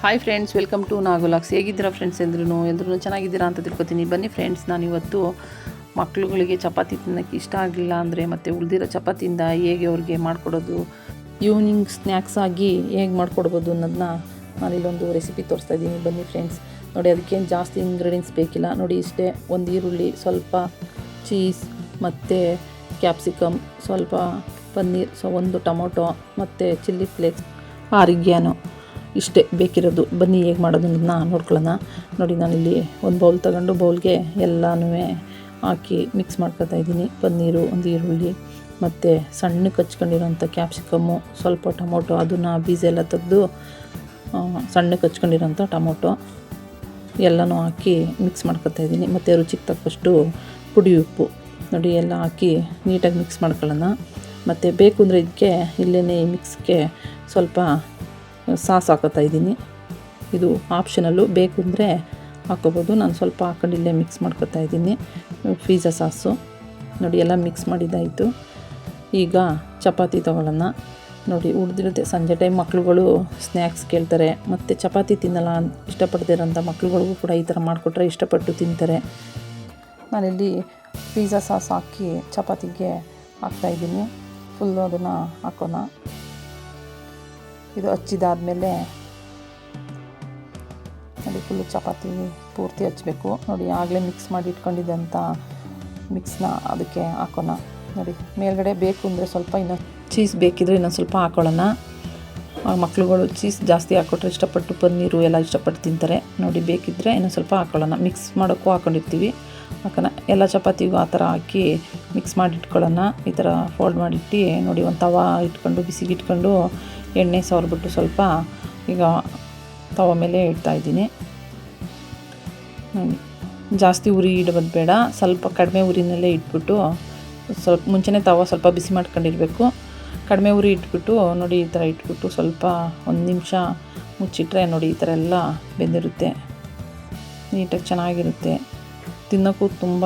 Hi friends welcome to Nagulaks ಹೇಗಿದ್ದೀರಾ friends ಎಂದ್ರೂ ಎಂದ್ರೂ ಚೆನ್ನಾಗಿದ್ದೀರಾ ಅಂತ ತಿಳ್ಕೊತೀನಿ. ಬನ್ನಿ ಫ್ರೆಂಡ್ಸ್ ನಾನು ಇವತ್ತು ಮಕ್ಳುಗಳಿಗೆ ಚಪಾತಿ ತಿನ್ನೋಕ್ಕೆ ಇಷ್ಟ ಆಗಲಿಲ್ಲ ಅಂದರೆ ಮತ್ತು ಉಳಿದಿರೋ ಚಪಾತಿಯಿಂದ ಹೇಗೆ ಅವ್ರಿಗೆ ಮಾಡಿಕೊಡೋದು ಈವ್ನಿಂಗ್ ಸ್ನ್ಯಾಕ್ಸ್ ಆಗಿ ಹೇಗೆ ಮಾಡಿಕೊಡ್ಬೋದು ಅನ್ನೋದನ್ನ ನಾನು ಇಲ್ಲೊಂದು ರೆಸಿಪಿ ತೋರಿಸ್ತಾ ಇದ್ದೀನಿ. ಬನ್ನಿ ಫ್ರೆಂಡ್ಸ್ ನೋಡಿ ಅದಕ್ಕೇನು ಜಾಸ್ತಿ ಇಂಗ್ರೀಡಿಯೆಂಟ್ಸ್ ಬೇಕಿಲ್ಲ. ನೋಡಿ ಇಷ್ಟೇ ಒಂದು ಈರುಳ್ಳಿ, ಸ್ವಲ್ಪ ಚೀಸ್ ಮತ್ತು ಕ್ಯಾಪ್ಸಿಕಮ್ ಸ್ವಲ್ಪ ಪನ್ನೀರ್, ಸೊ ಒಂದು ಟೊಮೊಟೊ, ಮತ್ತು ಚಿಲ್ಲಿ ಫ್ಲೇಕ್ಸ್ ಆರಿಗ್ಯಾನು. ಇಷ್ಟೇ ಬೇಕಿರೋದು. ಬನ್ನಿ, ಹೇಗೆ ಮಾಡೋದು ಅನ್ನೋದನ್ನ ನೋಡ್ಕೊಳ್ಳೋಣ. ನೋಡಿ, ನಾನಿಲ್ಲಿ ಒಂದು ಬೌಲ್ ತಗೊಂಡು ಬೌಲ್ಗೆ ಎಲ್ಲನೂ ಹಾಕಿ ಮಿಕ್ಸ್ ಮಾಡ್ಕೊತಾ ಇದ್ದೀನಿ. ಪನ್ನೀರು, ಒಂದು ಈರುಳ್ಳಿ, ಮತ್ತು ಸಣ್ಣಕ್ಕೆ ಹಚ್ಕೊಂಡಿರೋಂಥ ಕ್ಯಾಪ್ಸಿಕಮ್ಮು ಸ್ವಲ್ಪ ಟೊಮೊಟೊ, ಅದನ್ನು ಬೀಜ ಎಲ್ಲ ತೆಗೆದು ಸಣ್ಣಕ್ಕೆ ಹಚ್ಕೊಂಡಿರೋಂಥ ಟೊಮೊಟೊ ಎಲ್ಲನೂ ಹಾಕಿ ಮಿಕ್ಸ್ ಮಾಡ್ಕೊತಾ ಇದ್ದೀನಿ. ಮತ್ತು ರುಚಿಗೆ ತಕ್ಕಷ್ಟು ಪುಡಿ ಉಪ್ಪು. ನೋಡಿ, ಎಲ್ಲ ಹಾಕಿ ನೀಟಾಗಿ ಮಿಕ್ಸ್ ಮಾಡ್ಕೊಳ್ಳೋಣ. ಮತ್ತು ಬೇಕು ಅಂದರೆ ಇದಕ್ಕೆ ಇಲ್ಲೇ ಈ ಮಿಕ್ಸ್ಗೆ ಸ್ವಲ್ಪ ಸಾಸ್ ಹಾಕೋತಾ ಇದ್ದೀನಿ. ಇದು ಆಪ್ಷನಲ್ಲು ಬೇಕು ಅಂದರೆ ಹಾಕೋಬೋದು ನಾನು ಸ್ವಲ್ಪ ಹಾಕೊಂಡು ಇಲ್ಲೇ ಮಿಕ್ಸ್ ಮಾಡ್ಕೊತಾ ಇದ್ದೀನಿ. Pizza sauce. ನೋಡಿ ಎಲ್ಲ ಮಿಕ್ಸ್ ಮಾಡಿದ್ದಾಯಿತು. ಈಗ ಚಪಾತಿ ತೊಗೊಳ್ಳೋಣ. ನೋಡಿ ಉಳಿದಿರುತ್ತೆ. ಸಂಜೆ ಟೈಮ್ ಮಕ್ಳುಗಳು ಸ್ನ್ಯಾಕ್ಸ್ ಕೇಳ್ತಾರೆ. ಮತ್ತು ಚಪಾತಿ ತಿನ್ನಲ್ಲ ಇಷ್ಟಪಡ್ತಿರೋಂಥ ಮಕ್ಳುಗಳಿಗೂ ಕೂಡ ಈ ಥರ ಮಾಡಿಕೊಟ್ರೆ ಇಷ್ಟಪಟ್ಟು ತಿಂತಾರೆ. ನಾನಿಲ್ಲಿ ಪಿಜ್ಜಾ ಸಾಸ್ ಹಾಕಿ ಚಪಾತಿಗೆ ಹಾಕ್ತಾಯಿದ್ದೀನಿ ಫುಲ್ಲು ಅದನ್ನು ಹಾಕೋಣ. ಇದು ಹಚ್ಚಿದಾದಮೇಲೆ ನೋಡಿ ಫುಲ್ಲು ಚಪಾತಿ ಪೂರ್ತಿ ಹಚ್ಚಬೇಕು ನೋಡಿ ಆಗಲೇ ಮಿಕ್ಸ್ ಮಾಡಿ ಇಟ್ಕೊಂಡಿದ್ದಂಥ ಮಿಕ್ಸ್ನ ಅದಕ್ಕೆ ಹಾಕೋಣ. ನೋಡಿ ಮೇಲ್ಗಡೆ ಬೇಕು ಅಂದರೆ ಸ್ವಲ್ಪ ಇನ್ನೂ ಚೀಸ್ ಬೇಕಿದ್ರೆ ಇನ್ನೊಂದು ಸ್ವಲ್ಪ ಹಾಕೊಳ್ಳೋಣ. ಮಕ್ಳುಗಳು ಚೀಸ್ ಜಾಸ್ತಿ ಹಾಕ್ಕೊಟ್ರೆ ಇಷ್ಟಪಟ್ಟು ಪನ್ನೀರು ಎಲ್ಲ ಇಷ್ಟಪಟ್ಟು ತಿಂತಾರೆ. ನೋಡಿ ಬೇಕಿದ್ದರೆ ಇನ್ನೊಂದು ಸ್ವಲ್ಪ ಹಾಕೊಳ್ಳೋಣ. ಮಿಕ್ಸ್ ಮಾಡೋಕ್ಕೂ ಹಾಕ್ಕೊಂಡಿರ್ತೀವಿ ಹಾಕೋಣ. ಎಲ್ಲ ಚಪಾತಿಗೂ ಆ ಥರ ಹಾಕಿ ಮಿಕ್ಸ್ ಮಾಡಿ ಇಟ್ಕೊಳ್ಳೋಣ. ಈ ಥರ ಫೋಲ್ಡ್ ಮಾಡಿಟ್ಟು ನೋಡಿ ಒಂದು ತವಾ ಇಟ್ಕೊಂಡು ಬಿಸಿಗೆ ಇಟ್ಕೊಂಡು ಎಣ್ಣೆ ಸವರ್ಬಿಟ್ಟು ಸ್ವಲ್ಪ ಈಗ ತವ ಮೇಲೆ ಇಡ್ತಾಯಿದ್ದೀನಿ ಜಾಸ್ತಿ ಉರಿ ಇಡಬೋದು ಬೇಡ ಸ್ವಲ್ಪ ಕಡಿಮೆ ಉರಿನಲ್ಲೇ ಇಟ್ಬಿಟ್ಟು ಸ್ವಲ್ಪ ಮುಂಚೆನೇ ತವ ಸ್ವಲ್ಪ ಬಿಸಿ ಮಾಡ್ಕೊಂಡಿರಬೇಕು. ಕಡಿಮೆ ಉರಿ ಇಟ್ಬಿಟ್ಟು ನೋಡಿ, ಈ ಥರ ಇಟ್ಬಿಟ್ಟು ಸ್ವಲ್ಪ ಒಂದು ನಿಮಿಷ ಮುಚ್ಚಿಟ್ರೆ ನೋಡಿ, ಈ ಥರ ಎಲ್ಲ ಬೆಂದಿರುತ್ತೆ. ನೀಟಾಗಿ ಚೆನ್ನಾಗಿರುತ್ತೆ. ತಿನ್ನೋಕ್ಕೂ ತುಂಬ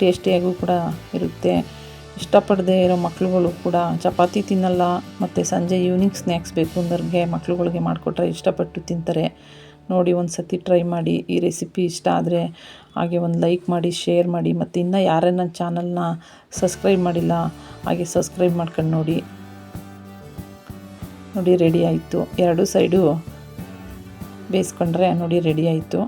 ಟೇಸ್ಟಿಯಾಗೂ ಕೂಡ ಇರುತ್ತೆ. ಇಷ್ಟಪಡದೇ ಇರೋ ಮಕ್ಳುಗಳು ಕೂಡ ಚಪಾತಿ ತಿನ್ನಲ್ಲ ಮತ್ತು ಸಂಜೆ ಈವ್ನಿಂಗ್ ಸ್ನ್ಯಾಕ್ಸ್ ಬೇಕು ಅಂದವ್ರಿಗೆ ಮಕ್ಳುಗಳಿಗೆ ಮಾಡಿಕೊಟ್ರೆ ಇಷ್ಟಪಟ್ಟು ತಿಂತಾರೆ. ನೋಡಿ ಒಂದು ಸತಿ ಟ್ರೈ ಮಾಡಿ, ಈ ರೆಸಿಪಿ ಇಷ್ಟ ಆದರೆ ಹಾಗೆ ಒಂದು ಲೈಕ್ ಮಾಡಿ ಶೇರ್ ಮಾಡಿ ಮತ್ತು ಇನ್ನೂ ಯಾರೇ ನನ್ನ ಚಾನಲ್ನ ಸಬ್ಸ್ಕ್ರೈಬ್ ಮಾಡಿಲ್ಲ, ಹಾಗೆ ಸಬ್ಸ್ಕ್ರೈಬ್ ಮಾಡ್ಕೊಂಡು ನೋಡಿ. ನೋಡಿ ರೆಡಿ ಆಯಿತು. ಎರಡು ಸೈಡು ಬೇಯಿಸ್ಕೊಂಡ್ರೆ ನೋಡಿ ರೆಡಿ ಆಯಿತು.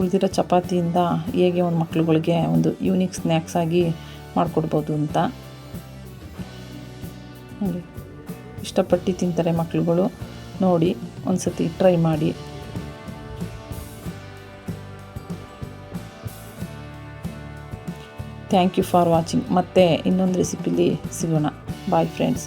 ಉಳಿದಿರೋ ಚಪಾತಿಯಿಂದ ಹೇಗೆ ಒಂದು ಮಕ್ಳುಗಳಿಗೆ ಒಂದು ಯೂನಿಕ್ ಸ್ನ್ಯಾಕ್ಸ್ ಆಗಿ ಮಾಡಿಕೊಡ್ಬೋದು ಅಂತ. ಇಷ್ಟಪಟ್ಟು ತಿಂತಾರೆ ಮಕ್ಳುಗಳು. ನೋಡಿ ಒಂದು ಸತಿ ಟ್ರೈ ಮಾಡಿ. ಥ್ಯಾಂಕ್ ಯು ಫಾರ್ ವಾಚಿಂಗ್ ಮತ್ತೆ ಇನ್ನೊಂದು ರೆಸಿಪಿಲಿ ಸಿಗೋಣ. Bye friends